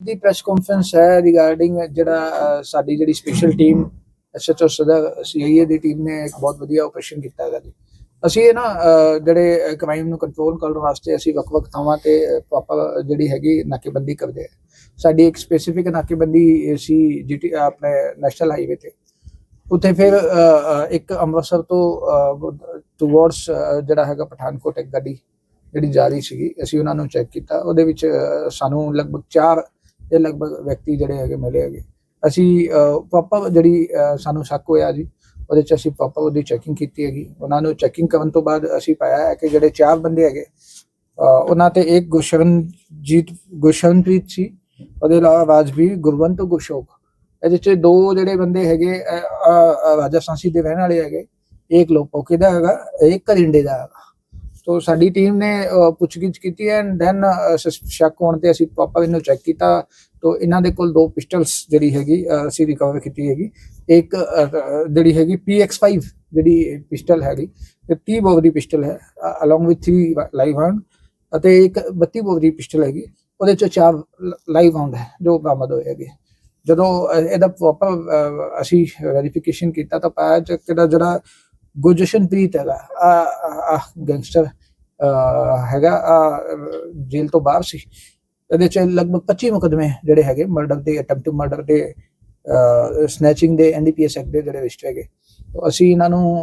ਦੀ press conference ਹੈ regarding ਜਿਹੜਾ ਸਾਡੀ ਜਿਹੜੀ ਸਪੈਸ਼ਲ ਟੀਮ ਐਸਐਚਓ ਸਦਾ ਸੀਆਈਏ ਦੀ ਟੀਮ ਨੇ ਇੱਕ ਬਹੁਤ ਵਧੀਆ ਆਪਰੇਸ਼ਨ ਕੀਤਾ ਹੈਗਾ ਜੀ। ਅਸੀਂ ਇਹ ਨਾ ਜਿਹੜੇ ਕ੍ਰਾਈਮ ਨੂੰ ਕੰਟਰੋਲ ਕਰਨ ਵਾਸਤੇ ਅਸੀਂ ਵੱਖ-ਵੱਖ ਥਾਵਾਂ ਤੇ ਪ੍ਰੋਪਰ ਜਿਹੜੀ ਹੈਗੀ ਨਾਕੇਬੰਦੀ ਕਰਦੇ ਆ। ਸਾਡੀ ਇੱਕ ਸਪੈਸੀਫਿਕ ਨਾਕੇਬੰਦੀ ਸੀ ਜੀਟੀ ਆਪਣੇ ਨੈਸ਼ਨਲ ਹਾਈਵੇ ਤੇ। ਉੱਥੇ ਫਿਰ ਇੱਕ ਅੰਮ੍ਰਿਤਸਰ ਤੋਂ ਟੁਵਰਡਸ ਜਿਹੜਾ ਹੈਗਾ ਪਠਾਨਕੋਟ ਇੱਕ ਗੱਡੀ ਜਿਹੜੀ ਜਾ ਰਹੀ ਸੀਗੀ, ਅਸੀਂ ਉਹਨਾਂ ਨੂੰ ਚੈੱਕ ਕੀਤਾ। ਉਹਦੇ ਵਿੱਚ ਸਾਨੂੰ ਲਗਭਗ 4 ਦੇ ਲਗਭਗ ਵਿਅਕਤੀ ਜਿਹੜੇ ਹੈਗੇ ਮਿਲੇ ਹੈਗੇ। ਅਸੀਂ ਪ੍ਰੋਪਰ ਜਿਹੜੀ ਸਾਨੂੰ ਸ਼ੱਕ ਹੋਇਆ ਜੀ ਉਹਦੇ ਚ ਅਸੀਂ ਪ੍ਰੋਪਰ ਉਹਦੀ ਚੈਕਿੰਗ ਕੀਤੀ ਹੈਗੀ। ਉਹਨਾਂ ਨੂੰ ਚੈਕਿੰਗ ਕਰਨ ਤੋਂ ਬਾਅਦ ਅਸੀਂ ਪਾਇਆ ਹੈ ਕਿ ਜਿਹੜੇ ਚਾਰ ਬੰਦੇ ਹੈਗੇ ਉਹਨਾਂ ਤੇ ਇੱਕ ਗੁਸ਼ਰਨਜੀਤ ਗੁਸ਼ਰਨਪ੍ਰੀਤ ਸੀ ਉਹਦੇ ਇਲਾਵਾ ਰਾਜਵੀਰ ਗੁਰਵੰਤ ਗੁਸ਼ੋਕ ਇਹਦੇ ਚ ਦੋ ਜਿਹੜੇ ਬੰਦੇ ਹੈਗੇ ਅਹ, ਅਹ, ਰਾਜਸਥਾਨੀ ਦੇ ਰਹਿਣ ਵਾਲੇ ਹੈਗੇ। ਇੱਕ ਲੋਪੋਕੇ ਦਾ ਹੈਗਾ ਇੱਕ ਕਰਿੰਡੇ ਦਾ ਹੈਗਾ। ਤੋ ਸਾਡੀ ਟੀਮ ਨੇ ਪੁੱਛਗਿੱਛ ਕੀਤੀ ਐਂਡ ਦੈਨ ਸ਼ੱਕ ਹੋਣ ਤੇ ਅਸੀਂ ਪ੍ਰੋਪਰ ਇਹਨੂੰ ਚੈੱਕ ਕੀਤਾ। ਤੋ ਇਹਨਾਂ ਦੇ ਕੋਲ ਦੋ ਪਿਸਟਲਸ ਜਿਹੜੀ ਹੈਗੀ ਅਸੀਂ ਰਿਕਵਰ ਕੀਤੀ ਹੈਗੀ। ਇੱਕ ਜਿਹੜੀ ਹੈਗੀ PX5 ਜਿਹੜੀ ਪਿਸਟਲ ਹੈਗੀ, ਤੇ 30 ਬੋਰ ਦੀ ਪਿਸਟਲ ਹੈ ਅਲੋਂਗ ਵਿਦ 3 ਲਾਈਵ ਰਾਉਂਡ ਅਤੇ ਇੱਕ 32 ਬੋਰ ਦੀ ਪਿਸਟਲ ਹੈਗੀ। ਉਹਦੇ ਚ ਚਾਰ ਲਾਈਵ ਰਾਉਂਡ ਹੈ, ਜੋ ਬਰਾਮਦ ਹੋਏ ਹੈਗੇ। ਜਦੋਂ ਇਹਦਾ ਪ੍ਰੋਪਰ ਅਸੀਂ ਵੈਰੀਫਿਕੇਸ਼ਨ ਕੀਤਾ ਤਾਂ ਪਾਇਆ ਕਿ ਜਿਹੜਾ ਗੁਰਜਸ਼ਨਪ੍ਰੀਤ ਹੈਗਾ। ਆ ਗੈਂਗਸਟਰ ਹੈਗਾ ਆਹ, ਜੇਲ੍ਹ ਤੋਂ ਬਾਹਰ ਸੀ। ਇਹਦੇ ਚ ਲਗਭਗ 25 ਮੁਕਦਮੇ ਜਿਹੜੇ ਹੈਗੇ ਮਰਡਰ ਦੇ ਅਟੈਂਪਟ ਮਰਡਰ ਦੇ ਸਨੈਚਿੰਗ ਦੇ ਐਨਡੀਪੀਐਸ ਐਕਟ ਦੇ ਜਿਹੜੇ ਰਜਿਸਟਰ ਹੈਗੇ। ਅਸੀਂ ਇਹਨਾਂ ਨੂੰ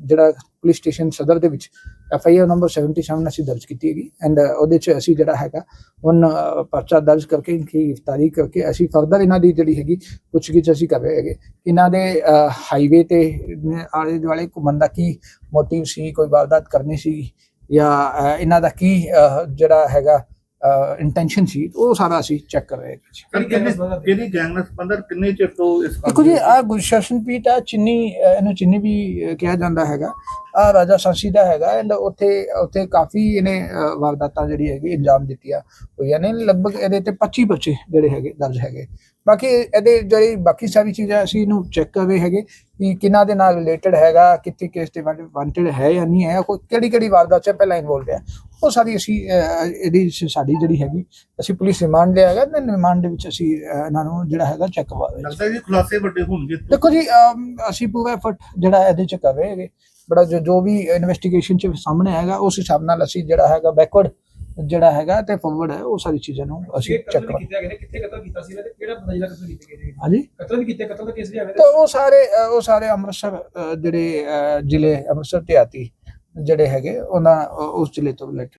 ਜਿਹੜਾ ਪੁਲਿਸ ਸਟੇਸ਼ਨ ਸਦਰ ਦੇ ਵਿੱਚ ਐਫ ਆਈ ਆਰ ਨੰਬਰ 77 ਅਸੀਂ ਦਰਜ ਕੀਤੀ ਹੈਗੀ ਐਂਡ ਉਹਦੇ ਚ ਅਸੀਂ ਜਿਹੜਾ ਹੈਗਾ ਹੁਣ ਪਰਚਾ ਦਰਜ ਕਰਕੇ, ਇਨਕੀ ਗ੍ਰਿਫਤਾਰੀ ਕਰਕੇ ਅਸੀਂ ਫਰਦਰ ਇਹਨਾਂ ਦੀ ਜਿਹੜੀ ਹੈਗੀ ਪੁੱਛਗਿੱਛ ਅਸੀਂ ਕਰ ਰਹੇ ਹੈਗੇ। ਇਹਨਾਂ ਦੇ ਹਾਈਵੇ ਤੇ ਆਲੇ ਦੁਆਲੇ ਘੁੰਮਣ ਦਾ ਕੀ ਮੋਟਿਵ ਸੀ, ਕੋਈ ਵਾਰਦਾਤ ਕਰਨੀ ਸੀ ਜਾਂ ਇਹਨਾਂ ਦਾ ਕੀ ਜਿਹੜਾ ਹੈਗਾ ਇੰਟੈਂਸ਼ਨ ਸੀ ਉਹ ਸਾਰਾ ਅਸੀਂ ਚੈੱਕ ਕਰ ਰਹੇ ਕਿੰਨੇ ਕਿਹਦੀ ਗੈਂਗ ਨਾਲ ਸੰਬੰਧਤ ਕਿੰਨੇ ਚਿਰ ਤੋਂ ਇਸ ਕੰਮ ਦੇਖੋ ਜੀ ਆ ਗੁਰਸ਼ਾਸਨਪੀਠ ਆ ਚਿੰਨੀ ਇਹਨੂੰ ਚਿੰਨੀ ਵੀ ਕਿਹਾ ਜਾਂਦਾ ਹੈਗਾ। ਆ ਰਾਜਾ ਸਾਂਸੀ ਦਾ ਹੈਗਾ ਐਂਡ ਉੱਥੇ ਉੱਥੇ ਕਾਫੀ ਇਹਨੇ ਵਾਰਦਾਤਾਂ ਜਿਹੜੀ ਹੈਗੀ ਅੰਜਾਮ ਦਿੱਤੀਆਂ ਹੋਈਆਂ ਨੇ। ਲਗਭਗ ਇਹਦੇ ਤੇ 25 ਬੱਚੇ ਜਿਹੜੇ ਹੈਗੇ ਦਰਜ ਹੈਗੇ। ਬਾਕੀ ਇਹਦੇ ਜਿਹੜੀ ਬਾਕੀ ਸਾਰੀ ਚੀਜ਼ਾਂ ਅਸੀਂ ਇਹਨੂੰ ਚੈੱਕ ਕਰ ਰਹੇ ਹੈਗੇ। ਕਿ ਕਿਹਨਾਂ ਦੇ ਨਾਲ ਰਿਲੇਟਡ ਹੈਗਾ ਕਿੱਥੇ ਕੇਸ ਤੇ ਵਾਂਟਡ ਹੈ ਜਾਂ ਨਹੀਂ ਹੈ ਕੋਈ ਕਿਹੜੀ ਕਿਹੜੀ ਵਾਰਦਾਤ ਚ ਪਹਿਲਾਂ ਇਨਵੋਲਡ ਹੈ। ਉਹ ਸਾਰੀ ਅਸੀਂ ਇਹਦੀ ਸਾਡੀ ਜਿਹੜੀ ਹੈਗੀ ਅਸੀਂ ਪੁਲਿਸ ਰਿਮਾਂਡ ਲਿਆ ਹੈਗਾ ਤੇ ਰਿਮਾਂਡ ਦੇ ਵਿੱਚ ਅਸੀਂ ਇਹਨਾਂ ਨੂੰ ਜਿਹੜਾ ਹੈਗਾ ਚੈੱਕ ਕਰਵਾ ਲੱਗਦਾ ਜੀ ਖੁਲਾਸੇ ਵੱਡੇ ਹੋਣਗੇ ਦੇਖੋ ਜੀ ਅਸੀਂ ਪੂਰਾ ਐਫਰਟ ਜਿਹੜਾ ਇਹਦੇ ਚ ਕਰ ਰਹੇ ਹੈਗੇ। ਬੜਾ ਜੋ ਵੀ ਇਨਵੈਸਟੀਗੇਸ਼ਨ ਚ ਸਾਹਮਣੇ ਆਏਗਾ ਉਸ ਹਿਸਾਬ ਨਾਲ ਅਸੀਂ ਜਿਹੜਾ ਹੈਗਾ ਬੈਕਵਰਡ ਜਿਹੜਾ ਹੈਗਾ ਤੇ ਫਾਰਵਰਡ ਹੈ ਉਹ ਸਾਰੀ ਚੀਜ਼ਾਂ ਨੂੰ ਅਸੀਂ ਚੈੱਕ ਕਰਾਂਗੇ ਕੀਤਾ ਗਿਆ ਕਿੱਥੇ ਕਤਲ ਕੀਤਾ ਸੀ ਤੇ ਕਿਹੜਾ ਬੰਦਾ ਜਿਹੜਾ ਕਤਲ ਕੀਤੇ ਨੇ? ਹਾਂਜੀ? ਕਤਲ ਵੀ ਕੀਤੇ ਕਤਲ ਦਾ ਕੇਸ ਵੀ ਆਵੇ ਤਾਂ ਉਹ ਸਾਰੇ ਉਹ ਸਾਰੇ ਅੰਮ੍ਰਿਤਸਰ ਜਿਹੜੇ ਜ਼ਿਲ੍ਹੇ ਅੰਮ੍ਰਿਤਸਰ ਤੇ ਆਤੀ ਜਿਹੜੇ ਹੈਗੇ ਉਹਨਾਂ ਉਸ ਜ਼ਿਲ੍ਹੇ ਤੋਂ ਰਿਲੇਟਡ